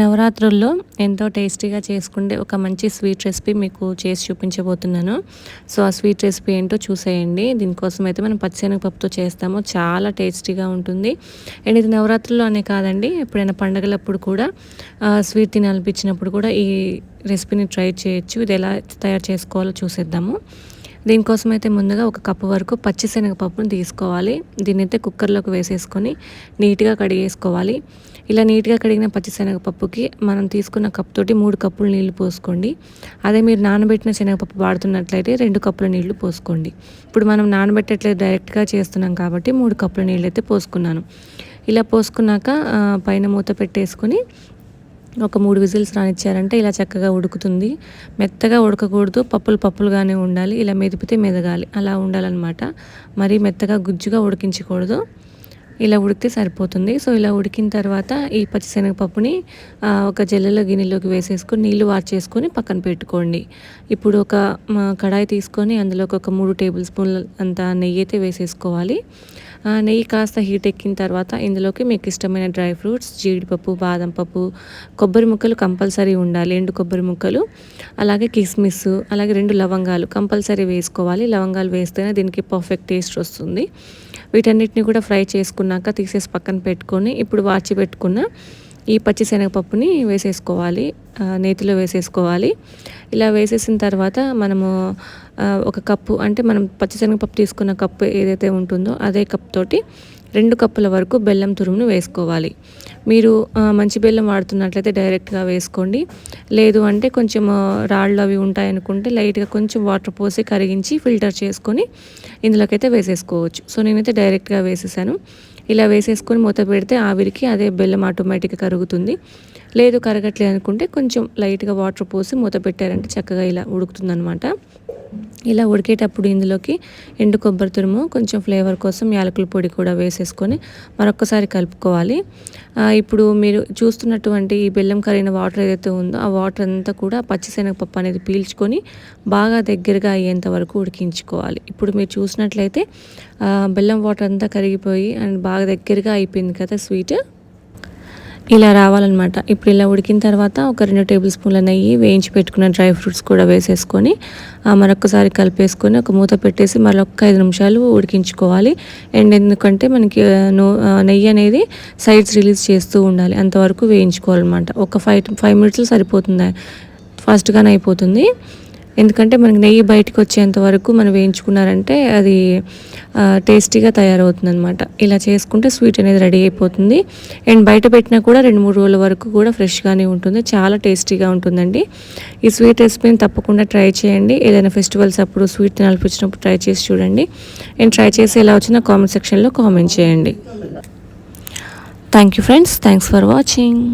నవరాత్రుల్లో ఎంతో టేస్టీగా చేసుకుంటే ఒక మంచి స్వీట్ రెసిపీ మీకు చేసి చూపించబోతున్నాను. సో ఆ స్వీట్ రెసిపీ ఏంటో చూసేయండి. దీనికోసం అయితే మనం పచ్చిశనగపప్పుతో చేస్తాము. చాలా టేస్టీగా ఉంటుంది. అండ్ ఇది నవరాత్రుల్లో అనే కాదండి. ఎప్పుడైనా పండగలప్పుడు కూడా స్వీట్ తినాలనిపించినప్పుడు కూడా ఈ రెసిపీని ట్రై చేయొచ్చు. ఇది ఎలా తయారు చేసుకోవాలో చూసేద్దాము. దీనికోసం అయితే ముందుగా ఒక కప్పు వరకు పచ్చిశనగపప్పును తీసుకోవాలి. దీన్ని అయితే కుక్కర్లోకి వేసేసుకొని నీట్గా కడిగేసుకోవాలి. ఇలా నీట్గా కడిగిన పచ్చిశనగపప్పుకి మనం తీసుకున్న కప్పుతోటి మూడు కప్పులు నీళ్ళు పోసుకోండి. అదే మీరు నానబెట్టిన శనగపప్పు వాడుతున్నట్లయితే రెండు కప్పుల నీళ్ళు పోసుకోండి. ఇప్పుడు మనం నానబెట్టట్లేదు డైరెక్ట్గా చేస్తున్నాం కాబట్టి మూడు కప్పుల నీళ్ళు అయితే పోసుకున్నాను. ఇలా పోసుకున్నాక పైన మూత పెట్టేసుకుని ఒక మూడు విజిల్స్ రానిచ్చారంటే ఇలా చక్కగా ఉడుకుతుంది. మెత్తగా ఉడకకూడదు. పప్పులు పప్పులుగానే ఉండాలి. ఇలా మెదిపితే మెదగాలి. అలా ఉండాలన్నమాట. మరీ మెత్తగా గుజ్జుగా ఉడికించకూడదు. ఇలా ఉడికితే సరిపోతుంది. సో ఇలా ఉడికిన తర్వాత ఈ పచ్చిశనగపప్పుని ఒక జల్లెలో గిన్నెలోకి వేసేసుకొని నీళ్ళు వార్చేసుకొని పక్కన పెట్టుకోండి. ఇప్పుడు ఒక కడాయి తీసుకొని అందులోకి ఒక మూడు టేబుల్ స్పూన్ల అంత నెయ్యి అయితే వేసేసుకోవాలి. నెయ్యి కాస్త హీట్ ఎక్కిన తర్వాత ఇందులోకి మీకు ఇష్టమైన డ్రై ఫ్రూట్స్ జీడిపప్పు బాదం పప్పు కొబ్బరి ముక్కలు కంపల్సరీ ఉండాలి. ఎండు కొబ్బరి ముక్కలు అలాగే కిస్మిస్ అలాగే రెండు లవంగాలు కంపల్సరీ వేసుకోవాలి. లవంగాలు వేస్తేనే దీనికి పర్ఫెక్ట్ టేస్ట్ వస్తుంది. వీటన్నిటిని కూడా ఫ్రై చేసుకున్నాక తీసేసి పక్కన పెట్టుకొని ఇప్పుడు వాచి పెట్టుకున్న ఈ పచ్చిశనగపప్పుని వేసేసుకోవాలి నేతిలో వేసేసుకోవాలి. ఇలా వేసేసిన తర్వాత మనము ఒక కప్పు అంటే మనం పచ్చిశనగపప్పు తీసుకున్న కప్పు ఏదైతే ఉంటుందో అదే కప్ తోటి రెండు కప్పుల వరకు బెల్లం తురుమును వేసుకోవాలి. మీరు మంచి బెల్లం వాడుతున్నట్లయితే డైరెక్ట్గా వేసుకోండి. లేదు అంటే కొంచెం రాళ్ళు అవి ఉంటాయనుకుంటే లైట్గా కొంచెం వాటర్ పోసి కరిగించి ఫిల్టర్ చేసుకొని ఇందులోకైతే వేసేసుకోవచ్చు. సో నేనైతే డైరెక్ట్గా వేసేసాను. ఇలా వేసేసుకొని మూత పెడితే ఆవిరికి అదే బెల్లం ఆటోమేటిక్గా కరుగుతుంది. లేదు కరగట్లేదు అనుకుంటే కొంచెం లైట్గా వాటర్ పోసి మూత పెట్టారంటే చక్కగా ఇలా ఉడుకుతుందనమాట ఇలా ఉడికేటప్పుడు ఇందులోకి ఎండు కొబ్బరి తురుము కొంచెం ఫ్లేవర్ కోసం యాలకుల పొడి కూడా వేసేసుకొని మరొకసారి కలుపుకోవాలి. ఇప్పుడు మీరు చూస్తున్నటువంటి ఈ బెల్లం కరిగిన వాటర్ ఏదైతే ఉందో ఆ వాటర్ అంతా కూడా పచ్చిశనగపప్పు అనేది పీల్చుకొని బాగా దగ్గరగా అయ్యేంత వరకు ఉడికించుకోవాలి. ఇప్పుడు మీరు చూసినట్లయితే బెల్లం వాటర్ అంతా కరిగిపోయి అండ్ బాగా దగ్గరగా అయిపోయింది కదా స్వీట్. ఇలా రావాలన్నమాట. ఇప్పుడు ఇలా ఉడికిన తర్వాత ఒక రెండు టేబుల్ స్పూన్ల నెయ్యి వేయించి పెట్టుకున్న డ్రై ఫ్రూట్స్ కూడా వేసేసుకొని మరొకసారి కలిపేసుకొని ఒక మూత పెట్టేసి మరొక ఐదు నిమిషాలు ఉడికించుకోవాలి. అండ్ ఎందుకంటే మనకి నెయ్యి అనేది సైడ్స్ రిలీజ్ చేస్తూ ఉండాలి. అంతవరకు వేయించుకోవాలన్నమాట. ఒక ఫైవ్ ఫైవ్ మినిట్స్లో సరిపోతుంది. ఫాస్ట్గానే అయిపోతుంది. ఎందుకంటే మనకి నెయ్యి బయటకు వచ్చేంత వరకు మనం వేయించుకున్నారంటే అది టేస్టీగా తయారవుతుంది అనమాట ఇలా చేసుకుంటే స్వీట్ అనేది రెడీ అయిపోతుంది. అండ్ బయట పెట్టినా కూడా రెండు మూడు రోజుల వరకు కూడా ఫ్రెష్గానే ఉంటుంది. చాలా టేస్టీగా ఉంటుందండి. ఈ స్వీట్ రెసిపీని తప్పకుండా ట్రై చేయండి. ఏదైనా ఫెస్టివల్స్ అప్పుడు స్వీట్ తినాల్పించినప్పుడు ట్రై చేసి చూడండి. అండ్ ట్రై చేసి ఎలా వచ్చినా కామెంట్ సెక్షన్లో కామెంట్ చేయండి. Thank you friends thanks for watching